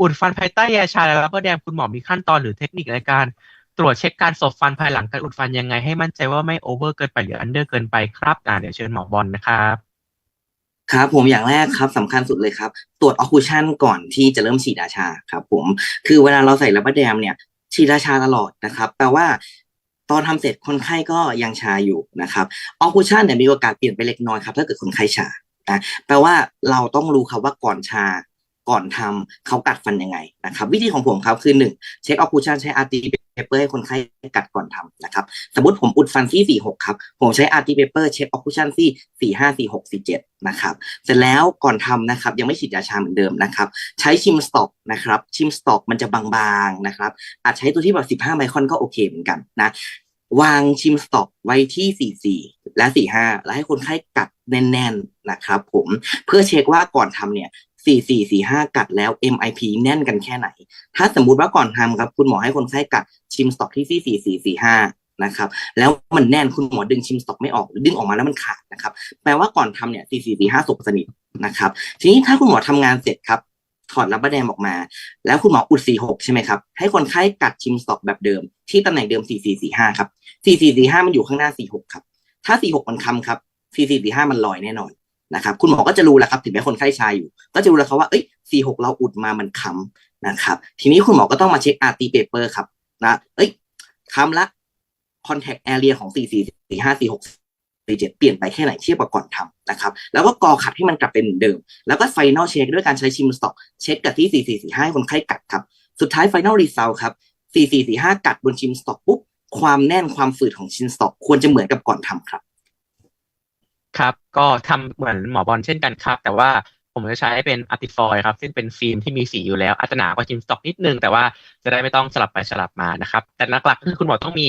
อุดฟันภายใต้ยาชาและรับเบอร์แดงคุณหมอมีขั้นตอนหรือเทคนิคในการ ตรวจเช็คการสบฟันภายหลังการอุดฟันยังไงให้มั่นใจว่าไม่โอเวอร์เกินไปหรืออันเดอร์เกินไปครับอ่าเดี๋ยวเชิญหมอบอลนะครับครับผมอย่างแรกครับสำคัญสุดเลยครับ ตรวจออคูชันก่อนที่จะเริ่มฉีดยาชาครับผมคือเวลาเราใส่รับประแดมเนี่ยฉีดยาชาตลอดนะครับแปลว่า ตอนทำเสร็จคนไข้ก็ยังชาอยู่นะครับออคูชันเนี่ยมีโอกาสเปลี่ยนไปเล็กน้อยครับถ้าเกิดคนไข้ชานะแปลว่าเราต้องรู้ครับว่าก่อนชา ก่อนทำเขากัดฟันยังไงนะครับ วิธีของผมครับคือหนึ่งเช็คออคูชันใช้อาร์ตีเปเปอร์ให้คนไข้กัดก่อนทำนะครับ สมมติผมอุดฟันซี่สี่หกครับ ผมใช้อาร์ติเปเปอร์เช็คออคูชันซี่สี่ห้าสี่หกสี่เจ็ดนะครับ เสร็จแล้วก่อนทำนะครับ ยังไม่ฉีดยาชาเหมือนเดิมนะครับ ใช้ชิมสต็อกนะครับ ชิมสต็อกมันจะบางๆนะครับ อาจใช้ตัวที่แบบสิบห้าไมครอนก็โอเคเหมือนกันนะวางชิมสต็อกไว้ที่สี่สี่และสี่ห้าแล้วให้คนไข้กัดแน่น ๆ นะครับผมเพื่อเช็คว่าก่อนทำเนี่ย สี่สี่สี่ห้ากัดแล้ว MIP แน่นกันแค่ไหน ถ้าสมมุติว่าก่อนทำครับ คุณหมอให้คนไข้กัดชิมสต็อกที่สี่สี่สี่สี่ห้านะครับแล้วมันแน่นคุณหมอดึงชิมสต็อกไม่ออกหรือดึงออกมาแล้วมันขาดนะครับแปลว่าก่อนทำเนี่ยสี่สี่สี่ห้าสบสนิทนะครับ ทีนี้ถ้าคุณหมอทำงานเสร็จครับถอดรับประแดมออกมา แล้วคุณหมออุดสี่หกใช่ไหมครับ ให้คนไข้กัดชิมสต็อกแบบเดิม ที่ตำแหน่งเดิมสี่สี่สี่ห้าครับสี่สี่สี่ห้ามันอยู่ข้างหน้าสี่หกครับ ถ้าสี่หกมันคำครับสี่สี่สี่ห้ามันลอยแน่นอน นะครับคุณหมอก็จะรู้แหละครับถึงแม้คนไข้ชายอยู่ ก็จะรู้แล้วครับว่าเอ้ยสี่หกเราอุดมามันค้ำนะครับ ทีนี้คุณหมอก็ต้องมาเช็คอาร์ตีเปเปอร์ครับนะเอ้ยค้ำละ contact area ของสี่สี่สี่ห้าสี่หกสี่เจ็ดเปลี่ยนไปแค่ไหนเทียบกับก่อนทำนะครับ แล้วก็กอขัดให้มันกลับเป็นเหมือนเดิม แล้วก็ final check ด้วยการใช้ชิมสต็อก เช็คกับที่สี่สี่สี่ห้าคนไข้กัดครับ สุดท้าย final result ครับสี่สี่สี่ห้ากัดบนชิมสต็อกปุ๊บความแน่นความฝืดของชิมสต็อก ควรจะเหมือนกับก่อนทำครับ ครับ ก็ทำเหมือนหมอบอลเช่นกันครับ แต่ว่าผมจะใช้เป็นอาร์ติฟอยครับ ซึ่งเป็นฟิล์มที่มีสีอยู่แล้วอาจจะหนากว่าจิมสต็อกนิดนึง แต่ว่าจะได้ไม่ต้องสลับไปสลับมานะครับ แต่หลักๆก็คือคุณหมอต้องมี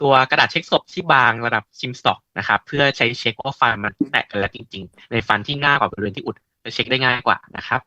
ตัวกระดาษเช็คศพที่บางระดับชิมสต็อกนะครับ เพื่อใช้เช็คว่าฟันมันแตกกันแล้วจริง ๆ ในฟันที่ง่ายกว่าบริเวณที่อุดจะเช็คได้ง่ายกว่านะครับ